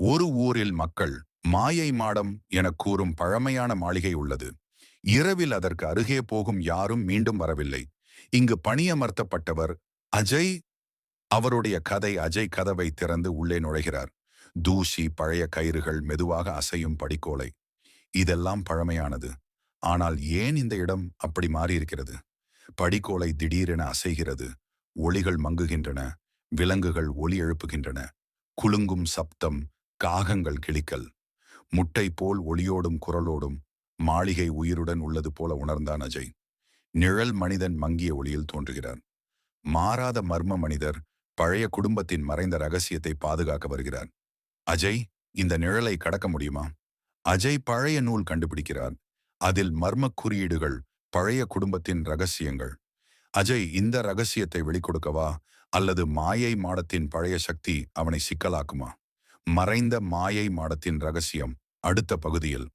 ஒரு ஊரில் மக்கள் மாயை மாடம் என கூறும் பழமையான மாளிகை உள்ளது. இரவில் அதற்கு அருகே போகும் யாரும் மீண்டும் வரவில்லை. இங்கு பணியமர்த்தப்பட்டவர் அஜய் அவருடைய கதை அஜய் கதவை திறந்து உள்ளே நுழைகிறார். தூசி பழைய கயிறுகள் மெதுவாக அசையும் படிக்கோலை. இதெல்லாம் பழமையானது. ஆனால் ஏன் இந்த இடம் அப்படி மாறியிருக்கிறது? படிக்கோலை திடீரென அசைகிறது. ஒளிகள் மங்குகின்றன. விலங்குகள் ஒலி எழுப்புகின்றன. குலுங்கும் சப்தம் காகங்கள் கிளிக்கல். முட்டை போல் ஒளியோடும் குரலோடும் மாளிகை உயிருடன் உள்ளது போல உணர்ந்தான் அஜய். நிழல் மனிதன் மங்கிய ஒளியில் தோன்றுகிறார் மாறாத மர்ம மனிதர் பழைய குடும்பத்தின் மறைந்த ரகசியத்தை பாதுகாக்க வருகிறார். அஜய் இந்த நிழலை கடக்க முடியுமா? அஜய் பழைய நூல் கண்டுபிடிக்கிறார். அதில் மர்ம குறியீடுகள் பழைய குடும்பத்தின் ரகசியங்கள். அஜய் இந்த ரகசியத்தை வெளிக்கொடுக்கவா அல்லது மாயை மாடத்தின் பழைய சக்தி அவனை சிக்கலாக்குமா? மறைந்த மாயை மாடத்தின் ரகசியம் அடுத்த பகுதியில்.